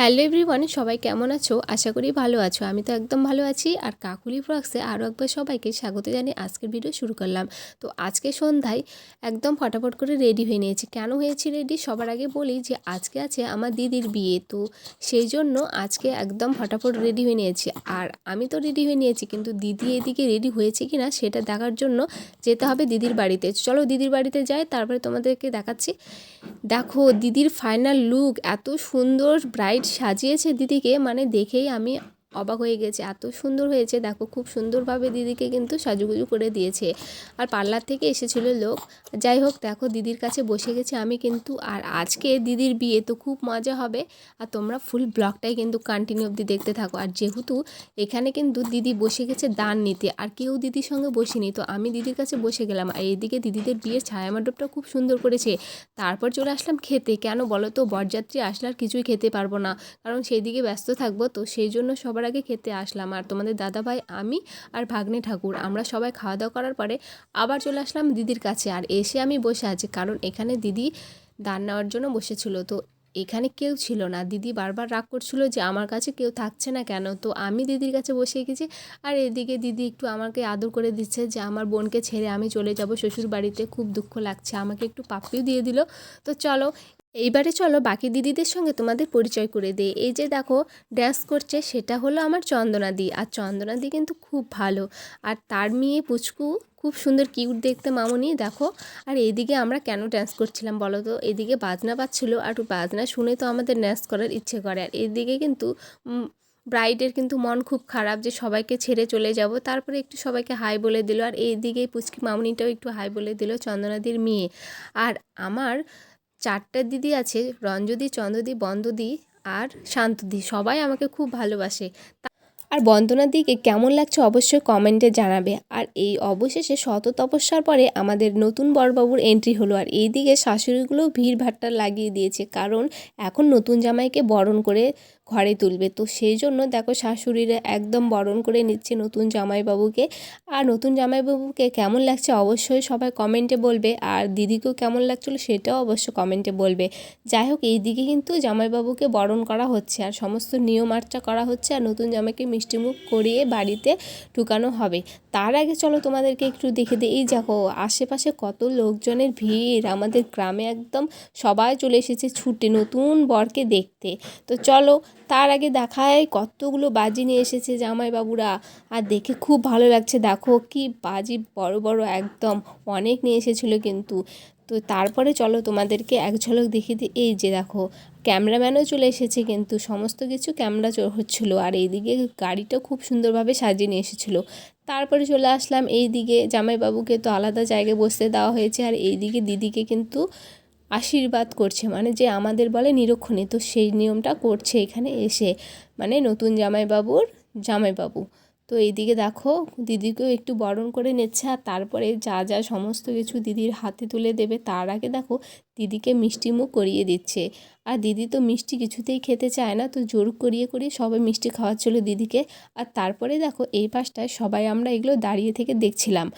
Hello everyone, সবাই কেমন আছো? আশা করি ভালো আছো। আমি তো একদম ভালো আছি। আর কাকুলি ফ্রক্সে আরও একবার সবাইকে স্বাগত জানিয়ে আজকের ভিডিও শুরু করলাম। তো আজকে সন্ধ্যায় একদম ফটাফট করে রেডি হয়ে নিয়েছি। কেন হয়েছি রেডি সবার আগে বলি যে আজকে আছে আমার দিদির বিয়ে। তো সেই জন্য আজকে একদম ফটাফট রেডি হয়ে নিয়েছি। আর আমি তো রেডি হয়ে নিয়েছি, কিন্তু দিদি এদিকে রেডি হয়েছে কি না সেটা দেখার জন্য যেতে হবে দিদির বাড়িতে। চলো দিদির বাড়িতে যাই, তারপরে তোমাদেরকে দেখাচ্ছি। দেখো, দিদির ফাইনাল লুক এত সুন্দর ব্রাইট সাজিয়েছে দিদিকে মানে দেখেই আমি অবাক হয়ে গেছে। এত সুন্দর হয়েছে। দেখো, খুব সুন্দরভাবে দিদিকে কিন্তু সাজুগুজু করে দিয়েছে। আর পার্লার থেকে এসেছিল লোক। যাই হোক, দেখো, দিদির কাছে বসে গেছে আমি কিন্তু। আর আজকে দিদির বিয়ে, তো খুব মজা হবে। আর তোমরা ফুল ব্লগটাই কিন্তু কন্টিনিউ অবধি দেখতে থাকো। আর যেহেতু এখানে কিন্তু দিদি বসে গেছে দান নিতে, আর কেউ দিদির সঙ্গে বসেনি, তো আমি দিদির কাছে বসে গেলাম। আর এইদিকে দিদিদের বিয়ের ছায়ামণ্ডপটা খুব সুন্দর করেছে। তারপর চলে আসলাম খেতে। কেন বলো তো, বরযাত্রী আসলে আর কিছুই খেতে পারব না। কারণ সেই দিকে ব্যস্ত থাকব, তো সেই জন্য সবার সবার আগে খেতে আসলাম। আর তোমাদের দাদাভাই, আমি আর ভাগ্নে ঠাকুর, আমরা সবাই খাওয়া দাওয়া করার পরে আবার চলে আসলাম দিদির কাছে। আর এসে আমি বসে আছি, কারণ এখানে দিদি দান নেওয়ার জন্য বসেছিল। তো এখানে কেউ ছিল না। দিদি বারবার রাগ করছিল যে আমার কাছে কেউ থাকছে না কেন? তো আমি দিদির কাছে বসে গেছি। আর এদিকে দিদি একটু আমাকে আদর করে দিচ্ছে যে আমার বোনকে ছেড়ে আমি চলে যাব। শ্বশুর বাড়িতে খুব দুঃখ লাগছে। আমাকে একটু পাপ্পিও দিয়ে দিল। তো চলো এইবারে চলো বাকি দিদিদের সঙ্গে তোমাদের পরিচয় করে দেই। এই যে দেখো ড্যান্স করছে, সেটা হলো আমার চন্দনাদি আর চন্দনাদি কিন্তু খুব ভালো। আর তার মেয়ে পুচকু খুব সুন্দর কিউট দেখতে মামনি, দেখো। আর এইদিকে আমরা কেন ড্যান্স করছিলাম বলো তো? এদিকে বাজনা পাচ্ছিলো আর বাজনা শুনে তো আমাদের ড্যান্স করার ইচ্ছে করে। আর এদিকে কিন্তু ব্রাইডের কিন্তু মন খুব খারাপ যে সবাইকে ছেড়ে চলে যাব। তারপরে একটু সবাইকে হাই বলে দিল। আর এইদিকে পুচকি মামুনিটাও একটু হাই বলে দিল চন্দনাদির মেয়ে। আর আমার চারটা দিদি আছে রঞ্জদি চন্দ্রদি বন্দদি আর শান্তদি। সবাই আমাকে খুব ভালোবাসে। আর বন্দনার দিকে কেমন লাগছে অবশ্যই কমেন্টে জানাবে। আর এই অবশেষে শত তপস্যার পরে আমাদের নতুন বরবাবুর এন্ট্রি হলো। আর এই দিকে শাশুড়িগুলোও ভিড় ভাট্টা লাগিয়ে দিয়েছে, কারণ এখন নতুন জামাইকে বরণ করে ঘরে তুলবে। তো সেই জন্য দেখো শাশুড়িরা একদম বরণ করে নিচ্ছে নতুন জামাইবাবুকে। আর নতুন জামাইবাবুকে কেমন লাগছে অবশ্যই সবাই কমেন্টে বলবে। আর দিদিকেও কেমন লাগছিল সেটাও অবশ্য কমেন্টে বলবে। যাই হোক এই দিকে কিন্তু জামাইবাবুকে বরণ করা হচ্ছে। আর সমস্ত নিয়ম আর্চা করা হচ্ছে। আর নতুন জামাইকে মিষ্টিমুখ করিয়ে বাড়িতে ঢুকানো হবে। তার আগে চলো তোমাদেরকে একটু দেখে দিই, এই দেখো, আশেপাশে কত লোকজনের ভিড়। আমাদের গ্রামে একদম সবাই চলে এসেছে ছুটে নতুন বরকে দেখতে। তো চলো, তার আগে দেখায় কতগুলো বাজি নিয়ে এসেছে জামাইবাবুরা। আর দেখে খুব ভালো লাগছে, দেখো কি বাজি বড় বড় একদম অনেক নিয়ে এসেছিল কিন্তু। তো তারপরে চলো তোমাদেরকে এক ঝলক দেখিয়ে দিই। এই যে দেখো, ক্যামেরাম্যানও চলে এসেছে কিন্তু সমস্ত কিছু ক্যামেরা হচ্ছিল আর এইদিকে গাড়িটা খুব সুন্দরভাবে সাজিয়ে নিয়ে এসেছিল। তারপরে চলে আসলাম এই দিকে জামাইবাবুকে তো আলাদা জায়গায় বসতে দেওয়া হয়েছে আর এইদিকে দিদিকে কিন্তু আশীর্বাদ করছে মানে যে আমাদের বলে নিরক্ষণে, তো সেই নিয়মটা করছে এখানে এসে মানে নতুন জামাইবাবুর জামাইবাবু। তো এইদিকে দেখো, দিদিকেও একটু বরণ করে নিচ্ছে আর তারপরে যা যা সমস্ত কিছু দিদির হাতে তুলে দেবে তার আগে দেখো, দিদিকে মিষ্টি মুখ করিয়ে দিচ্ছে। আর দিদি তো মিষ্টি কিছুতেই খেতে চায় না, তো জোর করিয়ে করিয়ে সবাই মিষ্টি খাওয়াচ্ছিলো দিদিকে। আর তারপরে দেখো, এই পাশটায় সবাই আমরা এগুলো দাঁড়িয়ে থেকে দেখছিলাম।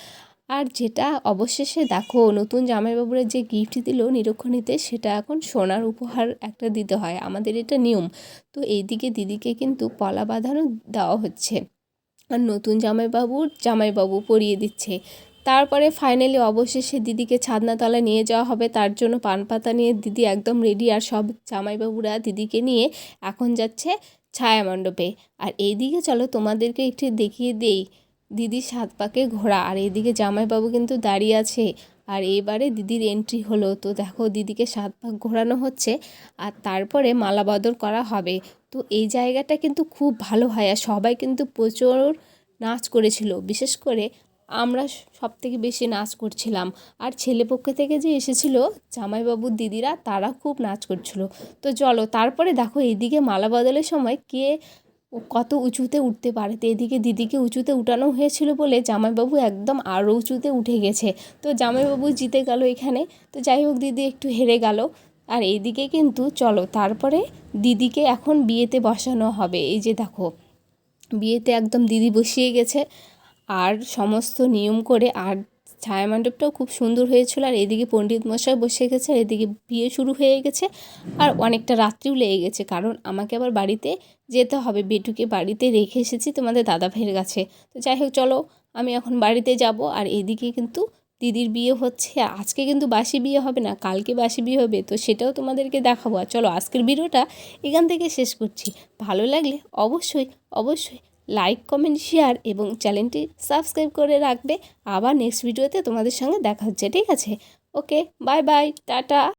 আর যেটা অবশেষে দেখো, নতুন জামাইবাবুরা যে গিফট দিল নিরক্ষণীতে, সেটা এখন সোনার উপহার একটা দিতে হয়, আমাদের এটা নিয়ম। তো এইদিকে দিদিকে কিন্তু পলা বাঁধানো দেওয়া হচ্ছে। আর নতুন জামাইবাবুর জামাইবাবু পরিয়ে দিচ্ছে। তারপরে ফাইনালি অবশেষে দিদিকে ছাদনাতলায় নিয়ে যাওয়া হবে। তার জন্য পান পাতা নিয়ে দিদি একদম রেডি আর সব জামাইবাবুরা দিদিকে নিয়ে এখন যাচ্ছে ছায়া মণ্ডপে আর এইদিকে চলো তোমাদেরকে একটু দেখিয়ে দেই দিদির সাত পাকে ঘোরা আর এইদিকে জামাইবাবু কিন্তু দাঁড়িয়ে আছে। আর এবারে দিদির এন্ট্রি হলো। তো দেখো, দিদিকে সাত পাক ঘোরানো হচ্ছে। আর তারপরে মালা বদল করা হবে। তো এই জায়গাটা কিন্তু খুব ভালো হয়। আর সবাই কিন্তু প্রচুর নাচ করেছিল। বিশেষ করে আমরা সব থেকে বেশি নাচ করছিলাম। আর ছেলেপক্ষ থেকে যে এসেছিল জামাইবাবুর দিদিরা, তারা খুব নাচ করছিল। তো চলো, তারপরে দেখো, এইদিকে মালা বদলের সময় কে কত উঁচুতে উঠতে পারে? তো এদিকে দিদিকে উঁচুতে উঠানো হয়েছিল বলে জামাইবাবু একদম আরও উঁচুতে উঠে গেছে। তো জামাইবাবু জিতে গেল এখানে। তো যাই হোক, দিদি একটু হেরে গেল। আর এইদিকে কিন্তু চলো, তারপরে দিদিকে এখন বিয়েতে বসানো হবে। এই যে দেখো, বিয়েতে একদম দিদি বসিয়ে গেছে। আর সমস্ত নিয়ম করে আর ছায়া মণ্ডপটাও খুব সুন্দর হয়েছিল আর এদিকে পণ্ডিত মশাই বসে গেছে, আর এদিকে বিয়ে শুরু হয়ে গেছে আর অনেকটা রাত্রিও লেগে গেছে। কারণ আমাকে আবার বাড়িতে যেতে হবে। বেটুকে বাড়িতে রেখে এসেছি তোমাদের দাদা ভাইয়ের কাছে। তো যাই হোক, চলো আমি এখন বাড়িতে যাব। আর এদিকে কিন্তু দিদির বিয়ে হচ্ছে। আজকে কিন্তু বাসি বিয়ে হবে না, কালকে বাসি বিয়ে হবে। তো সেটাও তোমাদেরকে দেখাবো। আর চলো, আজকের ভিডিওটা এখান থেকে শেষ করছি। ভালো লাগলে অবশ্যই অবশ্যই লাইক, কমেন্ট, শেয়ার এবং চ্যানেলটি সাবস্ক্রাইব করে রাখবে। আবার নেক্সট ভিডিওতে তোমাদের সঙ্গে দেখা হচ্ছে, ঠিক আছে? Okay bye bye tata.